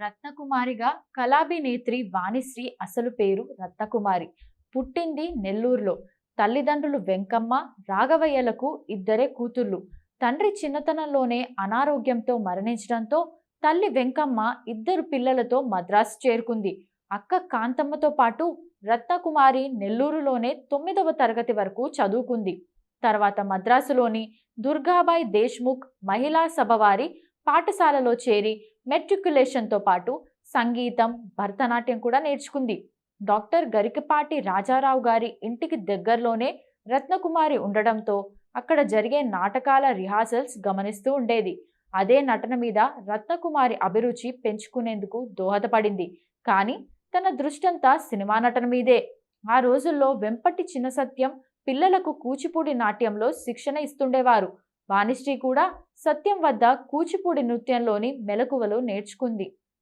రత్నకుమారిగా కళాభినేత్రి వాణిశ్రీ అసలు పేరు రత్నకుమారి. పుట్టింది నెల్లూరులో. తల్లిదండ్రులు వెంకమ్మ రాఘవయ్యలకు ఇద్దరే కూతుళ్ళు. తండ్రి చిన్నతనంలోనే అనారోగ్యంతో మరణించడంతో తల్లి వెంకమ్మ ఇద్దరు పిల్లలతో మద్రాసు చేరుకుంది. అక్క కాంతమ్మతో పాటు రత్నకుమారి నెల్లూరులోనే తొమ్మిదవ తరగతి వరకు చదువుకుంది. తర్వాత మద్రాసులోని దుర్గాబాయ్ దేశ్ముఖ్ మహిళా సభ వారి పాఠశాలలో చేరి మెట్రికులేషన్తో పాటు సంగీతం భరతనాట్యం కూడా నేర్చుకుంది. డాక్టర్ గరికపాటి రాజారావు గారి ఇంటికి దగ్గరలోనే రత్నకుమారి ఉండడంతో అక్కడ జరిగే నాటకాల రిహార్సల్స్ గమనిస్తూ ఉండేది. అదే నటన మీద రత్నకుమారి అభిరుచి పెంచుకునేందుకు దోహదపడింది. కానీ తన దృష్టంతా సినిమా నటన మీదే. ఆ రోజుల్లో వెంపటి చిన్న సత్యం పిల్లలకు కూచిపూడి నాట్యంలో శిక్షణ ఇస్తుండేవారు. వాణిశ్రీ కూడా సత్యం వద్ద కూచిపూడి నృత్యంలోని మెలకువలు నేర్చుకుంది.